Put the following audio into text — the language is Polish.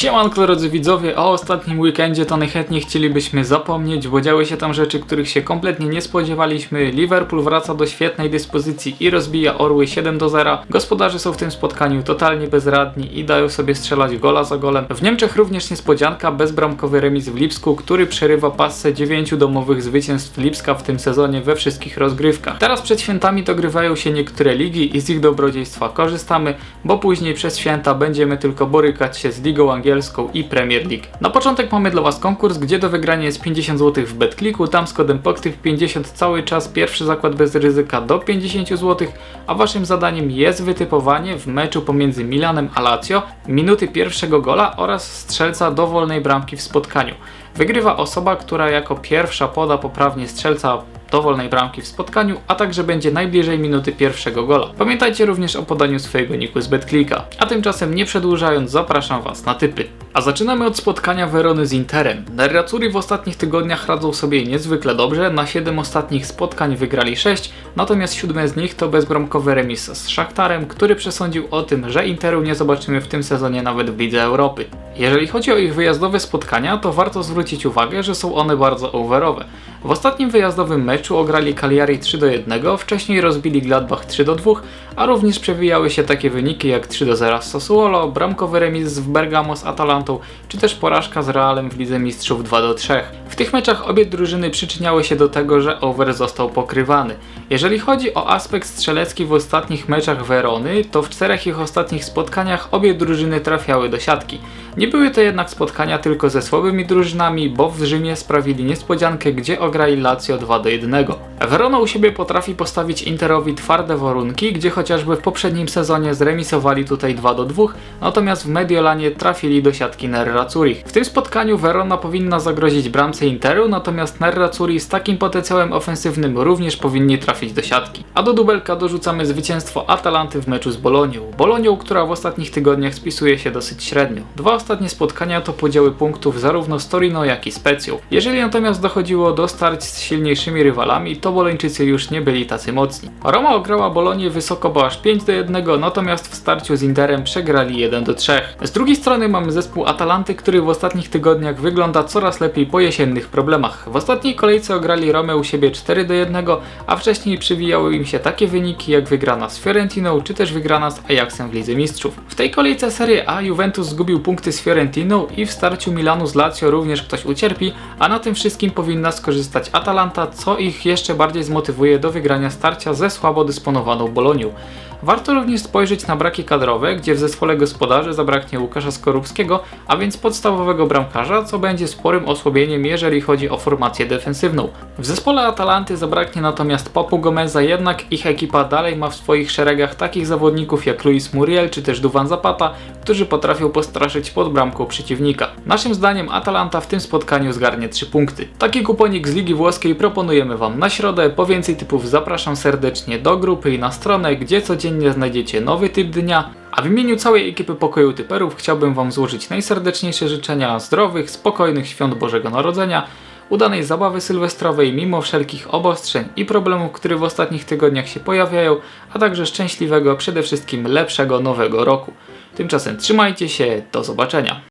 Siemanko drodzy widzowie, o ostatnim weekendzie to najchętniej chcielibyśmy zapomnieć, bo działy się tam rzeczy, których się kompletnie nie spodziewaliśmy. Liverpool wraca do świetnej dyspozycji i rozbija Orły 7 do 0. Gospodarze są w tym spotkaniu totalnie bezradni i dają sobie strzelać gola za golem. W Niemczech również niespodzianka, bezbramkowy remis w Lipsku, który przerywa passę 9 domowych zwycięstw Lipska w tym sezonie we wszystkich rozgrywkach. Teraz przed świętami dogrywają się niektóre ligi i z ich dobrodziejstwa korzystamy, bo później przez święta będziemy tylko borykać się z Ligą Angielską i Premier League. Na początek mamy dla Was konkurs, gdzie do wygrania jest 50 zł w BetClicku, tam z kodem POKTYW50 cały czas pierwszy zakład bez ryzyka do 50 zł, a Waszym zadaniem jest wytypowanie w meczu pomiędzy Milanem a Lazio minuty pierwszego gola oraz strzelca dowolnej bramki w spotkaniu. Wygrywa osoba, która jako pierwsza poda poprawnie strzelca dowolnej bramki w spotkaniu, a także będzie najbliżej minuty pierwszego gola. Pamiętajcie również o podaniu swojego niku z BetClicka. A tymczasem nie przedłużając, zapraszam Was na typy. A zaczynamy od spotkania Werony z Interem. Nerrazzurri w ostatnich tygodniach radzą sobie niezwykle dobrze, na 7 ostatnich spotkań wygrali 6, natomiast siódme z nich to bezbramkowy remis z Szachtarem, który przesądził o tym, że Interu nie zobaczymy w tym sezonie nawet w Lidze Europy. Jeżeli chodzi o ich wyjazdowe spotkania, to warto zwrócić uwagę, że są one bardzo overowe. W ostatnim wyjazdowym meczu ograli Cagliari 3 do 1, wcześniej rozbili Gladbach 3 do 2, a również przewijały się takie wyniki jak 3 do 0 z Sassuolo, bramkowy remis w Bergamo z czy też porażka z Realem w Lidze Mistrzów 2 do 3. W tych meczach obie drużyny przyczyniały się do tego, że over został pokrywany. Jeżeli chodzi o aspekt strzelecki w ostatnich meczach Werony, to w czterech ich ostatnich spotkaniach obie drużyny trafiały do siatki. Nie były to jednak spotkania tylko ze słabymi drużynami, bo w Rzymie sprawili niespodziankę, gdzie ograli Lazio 2 do 1. Verona u siebie potrafi postawić Interowi twarde warunki, gdzie chociażby w poprzednim sezonie zremisowali tutaj 2 do 2, natomiast w Mediolanie trafili do siatki Nerrazzurri. W tym spotkaniu Verona powinna zagrozić bramce Interu, natomiast Nerrazzurri z takim potencjałem ofensywnym również powinni trafić do siatki. A do dubelka dorzucamy zwycięstwo Atalanty w meczu z Bolonią. Bolonią, która w ostatnich tygodniach spisuje się dosyć średnio. Dwa ostatnie spotkania to podziały punktów zarówno z Torino, jak i Specją. Jeżeli natomiast dochodziło do starć z silniejszymi rywalami, to Bolończycy już nie byli tacy mocni. Roma ograła Bolonię wysoko, bo aż 5 do 1, natomiast w starciu z Interem przegrali 1 do 3. Z drugiej strony mamy zespół Atalanty, który w ostatnich tygodniach wygląda coraz lepiej po jesiennych problemach. W ostatniej kolejce ograli Romę u siebie 4 do 1, a wcześniej przywijały im się takie wyniki jak wygrana z Fiorentiną, czy też wygrana z Ajaxem w Lidze Mistrzów. W tej kolejce Serie A Juventus zgubił punkty z Fiorentiną i w starciu Milanu z Lazio również ktoś ucierpi, a na tym wszystkim powinna skorzystać Atalanta, co ich jeszcze bardziej zmotywuje do wygrania starcia ze słabo dysponowaną Bolonią. Warto również spojrzeć na braki kadrowe, gdzie w zespole gospodarzy zabraknie Łukasza Skorupskiego, a więc podstawowego bramkarza, co będzie sporym osłabieniem, jeżeli chodzi o formację defensywną. W zespole Atalanty zabraknie natomiast Papu Gomeza, jednak ich ekipa dalej ma w swoich szeregach takich zawodników jak Luis Muriel czy też Duvan Zapata, którzy potrafią postraszyć pod bramką przeciwnika. Naszym zdaniem Atalanta w tym spotkaniu zgarnie 3 punkty. Taki kuponik z Ligi Włoskiej proponujemy Wam na środę. Po więcej typów zapraszam serdecznie do grupy i na stronę, gdzie codziennie znajdziecie nowy typ dnia. A w imieniu całej ekipy pokoju typerów chciałbym Wam złożyć najserdeczniejsze życzenia zdrowych, spokojnych świąt Bożego Narodzenia, udanej zabawy sylwestrowej mimo wszelkich obostrzeń i problemów, które w ostatnich tygodniach się pojawiają, a także szczęśliwego, przede wszystkim lepszego nowego roku. Tymczasem trzymajcie się, do zobaczenia.